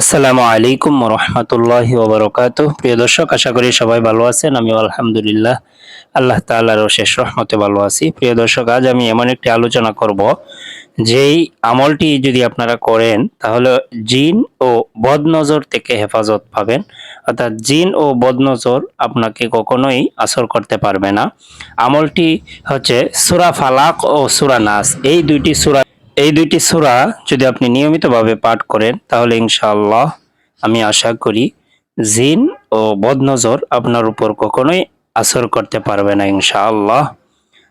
আসসালামু আলাইকুম রহমতুল্লাহি ওবরকাত প্রিয় দর্শক, আশা করি সবাই ভালো আছেন আমি আলহামদুলিল্লাহ। আল্লাহ তাআলার শেষ রহমতে ভালো আছি। প্রিয় দর্শক, আজ আমি এমন একটি আলোচনা করব, যেই আমলটি যদি আপনারা করেন, তাহলে জিন ও বদনজর থেকে হেফাজত পাবেন। অর্থাৎ জিন ও বদনজর আপনাকে কখনোই আসর করতে পারবে না। আমলটি হচ্ছে সুরা ফালাক ও সুরা নাস। এই দুইটি সুরা এই দুইটি সূরা যদি আপনি নিয়মিতভাবে পাঠ করেন, তাহলে ইনশাআল্লাহ আমি আশা করি জিন ও বদনজর আপনার উপর কখনোই আসর করতে পারবে না ইনশাআল্লাহ।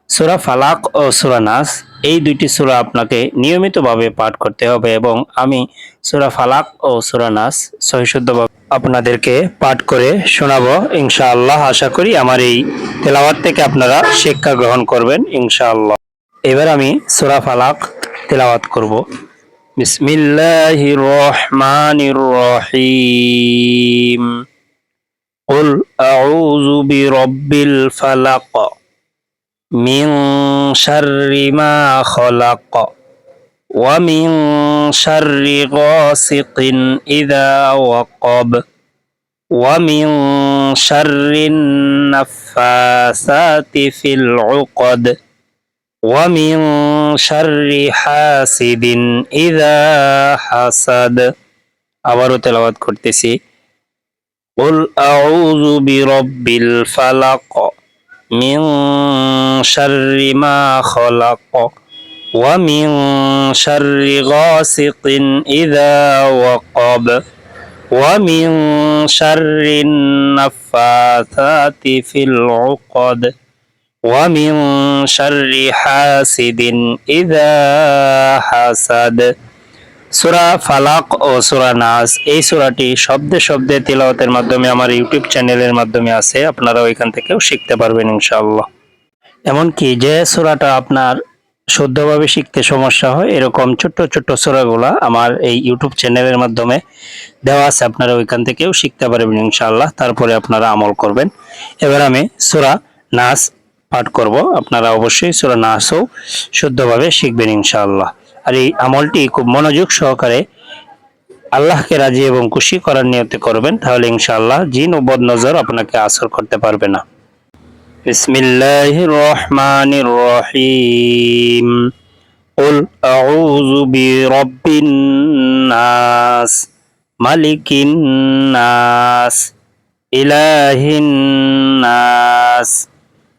সুরা ফালাক ও সূরা নাস, এই দুইটি সূরা আপনাকে নিয়মিতভাবে পাঠ করতে হবে এবং আমি সুরা ফালাক ও সূরা নাস সহিশুদ্ধভাবে আপনাদেরকে পাঠ করে শোনাবো ইনশাআল্লাহ। আশা করি আমার এই তেলাওয়াত থেকে আপনারা শিক্ষা গ্রহণ করবেন ইনশাআল্লাহ। এবার আমি সূরা ফালাক তেলাওয়াত করব বিসমিল্লাহির রহমানির রহিম قل أعوذ برب الفلق من شر ما خلق ومن شر غاسق إذا وقب ومن شر النفاثات في العقد ومن شر حاسد إذا حسد আবারও তেলাওয়াত করতেছি قل أعوذ برب الفلق من شر ما خلق ومن شر غاسق إذا وقب ومن شر النفاثات في العقد ومن شر حاسد إذا حسد সুরা ফালাক ও সুরা নাস এই সুরাটি শব্দে শব্দে তিলাওয়াতের মাধ্যমে আমার ইউটিউব চ্যানেলের মাধ্যমে আছে আপনারা ওইখান থেকেও শিখতে পারবেন ইনশাআল্লাহ এমনকি যে সুরাটা আপনার শুদ্ধভাবে শিখতে সমস্যা হয় এরকম ছোট্ট ছোট্ট সুরাগুলা আমার এই ইউটিউব চ্যানেলের মাধ্যমে দেওয়া আছে আপনারা ওইখান থেকেও শিখতে পারবেন ইনশাআল্লাহ তারপরে আপনারা আমল করবেন এবার আমি সুরা নাস পাঠ করব আপনারা অবশ্যই সুরা নাসও শুদ্ধভাবে শিখবেন ইনশাআল্লাহ আর এই আমলটি খুব মনোযোগ সহকারে আল্লাহকে রাজি এবং খুশি করার নিয়তে করবেন তাহলে ইনশাআল্লাহ জিন ও বদনজর আপনাকে আসর করতে পারবে না বিসমিল্লাহির রহমানির রহিম قل أعوذ برب الناس ملك الناس إله الناس